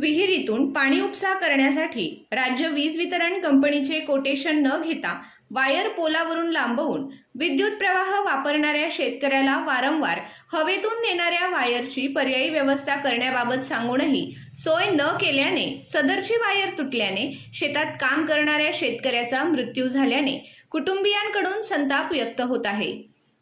विहिरीतून पाणी उपसा करण्यासाठी राज्य वीज वितरण कंपनीचे कोटेशन न घेता वायर पोलावरून लांबवून विद्युत प्रवाह वापरणाऱ्या शेतकऱ्याला वारंवार हवेतून नेणाऱ्या वायरची पर्यायी व्यवस्था करण्याबाबत सांगूनही सोय न केल्याने सदरची वायर तुटल्याने शेतात काम करणाऱ्या शेतकऱ्याचा मृत्यू झाल्याने कुटुंबियांकडून संताप व्यक्त होत आहे.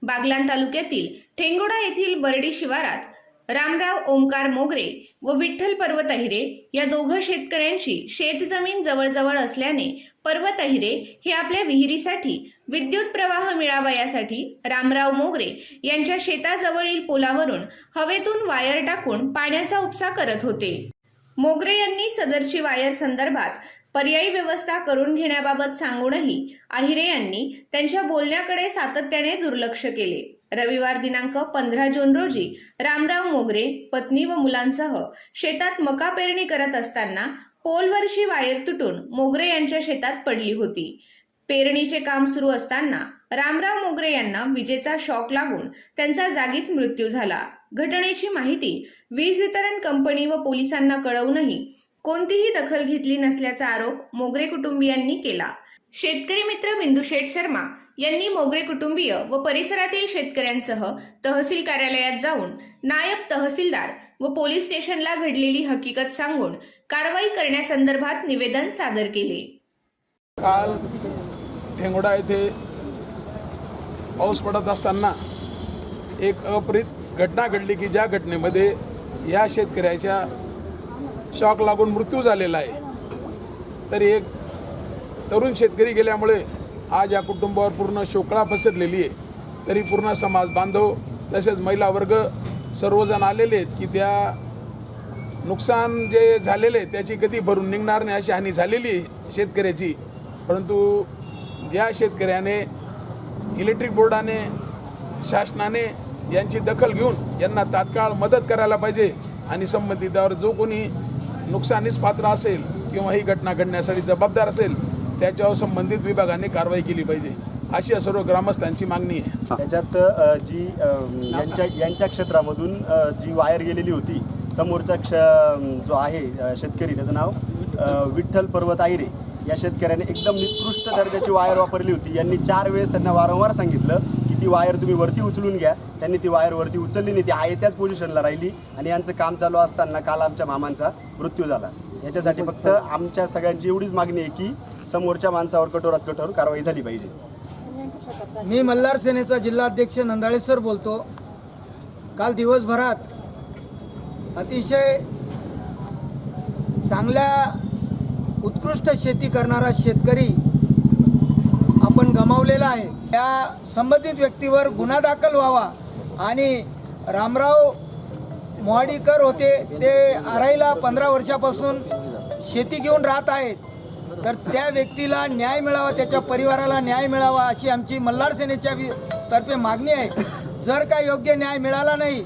बागलान तालुक्यातील ठेंगोडा येथील बर्डी शिवारात रामराव ओंकार मोगरे व विठ्ठल पर्वत अहिरे या दोघं शेतकऱ्यांची शेतजमीन जवळजवळ असल्याने पर्वत अहिरे हे आपल्या विहिरीसाठी विद्युत प्रवाह मिळावा यासाठी रामराव मोगरे यांच्या शेताजवळील पोलावरून हवेतून वायर टाकून पाण्याचा उपसा करत होते. मोगरे यांनी सदरची वायर संदर्भात पर्यायी व्यवस्था करून घेण्याबाबत सांगूनही आहिरे यांनी त्यांच्या बोलण्याकडे सातत्याने दुर्लक्ष केले. रविवार दिनांक पंधरा जून रोजी रामराव मोगरे पत्नी व मुलांसह शेतात मका पेरणी करत असताना पोलवरची वायर तुटून मोगरे यांच्या शेतात पडली होती. पेरणीचे काम सुरू असताना रामराव मोगरे यांना विजेचा शॉक लागून त्यांचा जागीच मृत्यू झाला. घटनेची माहिती वीज वितरण कंपनी व पोलिसांना कळवूनही कोणतीही दखल घेतली नसल्याचा आरोप मोगरे कुटुंबियांनी केला. शेतकरी मित्र बिंदू शेठ शर्मा यांनी मोगरे कुटुंबीय व परिसरातील शेतकऱ्यांसह तहसील कार्यालयात जाऊन नायब तहसीलदार व पोलीस स्टेशनला घडलेली हकीकत सांगून कारवाई करण्यासंदर्भात निवेदन सादर केले. काल ठेंगोडा येथे पाऊस पडत असताना एक अपरित घटना घडली की ज्या घटनेमध्ये या शेतकऱ्याच्या शॉक लागून मृत्यू झालेला आहे. तर एक तरुण शेतकरी गेल्यामुळे आज या कुटुंबावर पूर्ण शोकळा पसरलेली आहे. तरी पूर्ण समाज बांधव तसेच महिला वर्ग सर्वजण आलेले आहेत की त्या नुकसान जे झालेले आहे त्याची कधी भरून निघणार नाही अशी हानी झालेली आहे शेतकऱ्याची. परंतु ज्या शेतकऱ्याने इलेक्ट्रिक बोर्डाने शासनाने यांची दखल घेऊन यांना तात्काळ मदत करायला पाहिजे आणि संबंधितावर जो कोणी नुकसानीस पात्र असेल किंवा ही घटना घडण्यासाठी जबाबदार असेल त्याच्यावर संबंधित विभागाने कारवाई केली पाहिजे. अशी सर्व ग्रामस्थांची मागणी आहे. त्याच्यात जी यांच्या यांच्या क्षेत्रामधून जी वायर गेलेली होती समोरचा क्ष जो आहे शेतकरी त्याचं नाव विठ्ठल पर्वत आहिरे या शेतकऱ्याने एकदम निकृष्ट दर्जाची वायर वापरली होती. यांनी चार वेळेस त्यांना वारंवार सांगितलं की ती वायर तुम्ही वरती उचलून घ्या. त्यांनी ती वायर वरती उचलली नाही ती आहे त्याच पोझिशनला राहिली आणि यांचं काम चालू असताना काल आमच्या मामांचा मृत्यू झाला. याच्यासाठी फक्त आमच्या सगळ्यांची एवढीच मागणी आहे की समोरच्या माणसावर कठोरात कठोर कारवाई झाली पाहिजे. मी मल्हार सेनेचा जिल्हाध्यक्ष नंदाळे सर बोलतो. काल दिवसभरात अतिशय चांगल्या उत्कृष्ट शेती करणारा शेतकरी आपण गमावलेला आहे. त्या संबंधित व्यक्तीवर गुन्हा दाखल व्हावा आणि रामराव मोहाडीकर होते ते आराईला पंधरा वर्षापासून शेती घेऊन राहत आहेत. तर त्या व्यक्तीला न्याय मिळावा त्याच्या परिवाराला न्याय मिळावा अशी आमची मल्हार सेनेच्या तर्फे मागणी आहे. जर का योग्य न्याय मिळाला नाही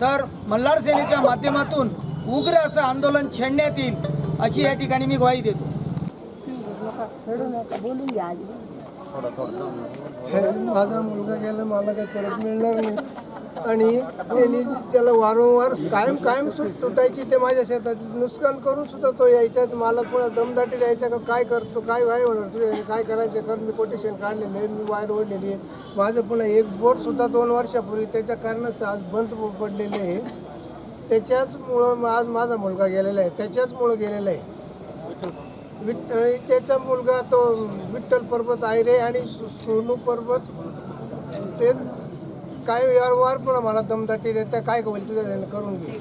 तर मल्हार सेनेच्या माध्यमातून उग्र असं आंदोलन छेडण्यात येईल अशी या ठिकाणी मी ग्वाही देतो. माझा मुलगा गेला मला काही परत मिळणार नाही. आणि त्यांनी त्याला वारंवार कायम कायम सुट तुटायची ते माझ्या शेतात नुकसान करून सुद्धा तो यायचा मला कोणा दमदाटी द्यायचा का काय करतो काय काय होणार तुझ्या काय करायचं? कर मी कोटेशन काढलेलं आहे मी वायर ओढलेली आहे माझं पुन्हा एक बोर सुद्धा दोन वर्षापूर्वी त्याच्या कारणच आज बंद पडलेले आहे. त्याच्याचमुळं आज माझा मुलगा गेलेला आहे. त्याच्याचमुळं गेलेला आहे. विठ्ठ आणि त्याचा मुलगा तो विठ्ठल पर्वत आयरे आणि सोनू पर्वत ते काय वारंवार पुन्हा मला दमदाटी देता. काय होईल तुझ्या ह्यानं करून घे.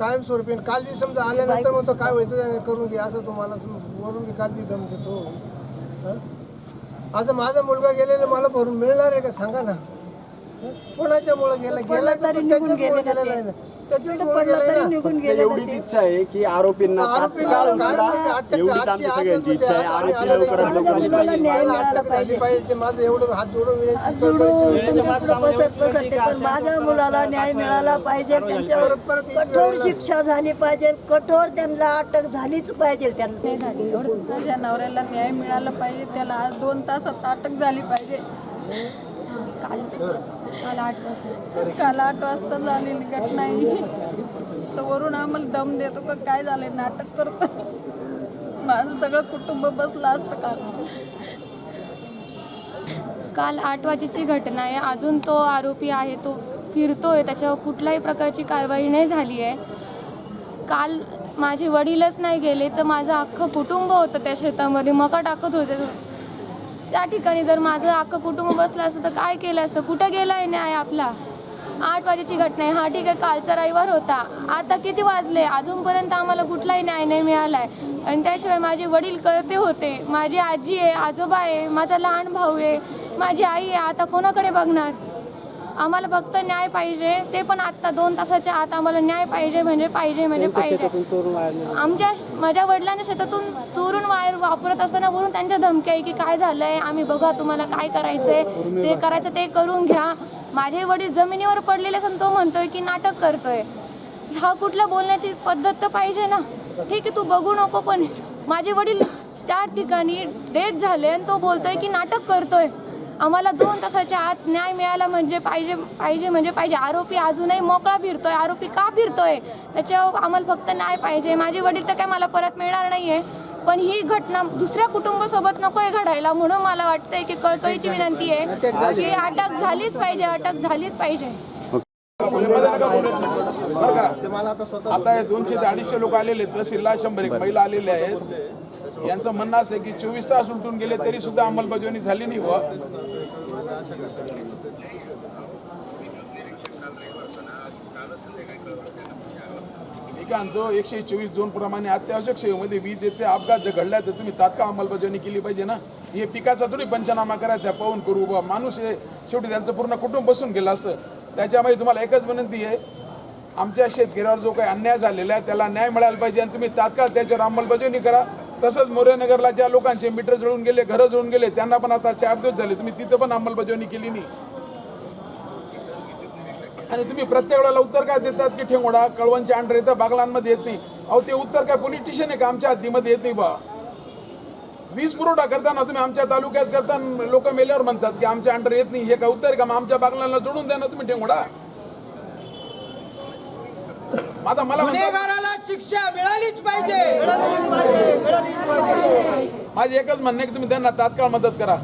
कायमस्वरूपी. काल बी समजा आल्यानंतर म्हणतो काय होईल तुझ्या ह्यानं करून घे. असं तुम्हाला वरून बी काल बी दम देतो. हं? आता माझा मुलगा गेलेला मला भरून मिळणार आहे का? सांगा ना. कोणाच्या मुळे गेला? गेला तर मुळे गेलेला आहे ना. त्याच्याच मुळे गेलाय ना. फक्त एवढीच इच्छा आहे की आरोपींना तात्काळ उचला. म्हणजे एवढीच आमची सगळ्यांची इच्छा आहे. लवकरात मुलाला न्याय झाली पाहिजे ते माझं एवढं हात जोडून विनंती करतोय. बसत बसत ते पण माझ्या मुलाला न्याय मिळाला पाहिजे त्यांच्यावर कठोर शिक्षा झाली पाहिजे कठोर त्यांना अटक झालीच पाहिजे त्यांना. झाली एवढंच. माझ्या नवऱ्याला न्याय मिळाला पाहिजे त्याला आज दोन तासात अटक झाली पाहिजे. काल काल आठ वाजता. काल आठ वाजता झालेली घटना ही. करतो वरून आम्हाला दम देतो का काय झालंय नाटक करतो. माझं सगळं कुटुंब बसलं असतं काल. काल आठ वाजेची घटना आहे. अजून तो आरोपी आहे तो फिरतोय. त्याच्यावर कुठल्याही प्रकारची कारवाई नाही झाली आहे. काल माझे वडीलच नाही गेले तर माझं अख्खं कुटुंब होतं त्या शेतामध्ये. मका टाकत होते. त्या ठिकाणी जर माझं अख्खं कुटुंब बसलं असतं तर काय केलं असतं? कुठं गेला आहे न्याय आपला? आठ वाजेची घटना आहे. हा ठीक आहे कालचा रविवार होता. आता किती वाजले? अजूनपर्यंत आम्हाला कुठलाही न्याय नाही मिळाला आहे आणि त्याशिवाय माझे वडील करते होते. माझी आजी आहे आजोबा आहे माझा लहान भाऊ आहे माझी आई आहे. आता कोणाकडे बघणार? आम्हाला फक्त न्याय पाहिजे ते पण आत्ता दोन तासाच्या आत आम्हाला न्याय पाहिजे म्हणजे पाहिजे म्हणजे पाहिजे. आमच्या माझ्या वडिलांच्या शेतातून चोरून वायर वापरत असताना वरून त्यांच्या धमक्या आहे की काय झालंय आम्ही बघा तुम्हाला काय करायचंय ते करायचं ते करून घ्या. माझे वडील जमिनीवर पडलेले असून तो म्हणतोय की नाटक करतोय. हा कुठल्या बोलण्याची पद्धत तर पाहिजे ना. ठीक आहे तू बघू नको पण माझे वडील त्या ठिकाणी डेथ झाले आणि तो बोलतोय की नाटक करतोय. आम्हाला दोन तासाच्या आत न्याय मिळाला म्हणजे पाहिजे पाहिजे म्हणजे पाहिजे. आरोपी अजूनही मोकळा फिरतोय आरोपी का फिरतोय? त्याच्यावर आम्हाला फक्त न्याय पाहिजे. माझे वडील तर काय मला परत मिळणार नाहीये. पण ही घटना दुसऱ्या कुटुंबासोबत नकोय घडायला म्हणून मला वाटतंय की कळकळीची विनंती आहे की अटक झालीच पाहिजे अटक झालीच पाहिजे. बरं का? आता दोनशे ते अडीचशे लोक आलेले आहेत. तहसीलला शंभर एक महिला आलेल्या आहेत. यांचं म्हणणं असं की चोवीस तास उलटून गेले तरी सुद्धा अंमलबजावणी झाली नाही व मी काय म्हणतो एकशे चोवीस दोन प्रमाणे अत्यावश्यक सेवेमध्ये वीज येते अपघात जर घडला तर तुम्ही तात्काळ अंमलबजावणी केली पाहिजे ना. हे पिकाचा थोडी पंचनामा करायचा पाहून करू बा माणूस हे शेवटी त्यांचं पूर्ण कुटुंब बसून गेलं असतं. त्याच्यामुळे तुम्हाला एकच विनंती आहे आमच्या शेतकऱ्यावर जो काही अन्याय झालेला आहे त्याला न्याय मिळायला पाहिजे आणि तुम्ही तात्काळ त्याच्यावर अंमलबजावणी करा. तसंच मोरेनगरला ज्या लोकांचे मीटर जळून गेले घरं जळून गेले त्यांना पण आता चार दिवस झाले. तुम्ही तिथं पण अंमलबजावणी केली नाही. आणि तुम्ही प्रत्येक वेळेला उत्तर काय देतात की ठेंगोडा कळवणच्या अंडर येतं बागलांमध्ये येत नाही. अहो ते उत्तर काय पोलिटिशियन आहे का? आमच्या हद्दीमध्ये येत नाही बा. वीज पुरवठा करताना तुम्ही आमच्या तालुक्यात करताना लोक मेल्यावर म्हणतात की आमच्या अंडर येत नाही. हे काय उत्तर का? मग आमच्या बागलांना जोडून द्या ना तुम्ही ठेंगोडा. आता मला गुन्हेगाराला शिक्षा मिळालीच पाहिजे. आज एकच म्हणणे की तुम्ही त्यांना तात्काळ मदत करा.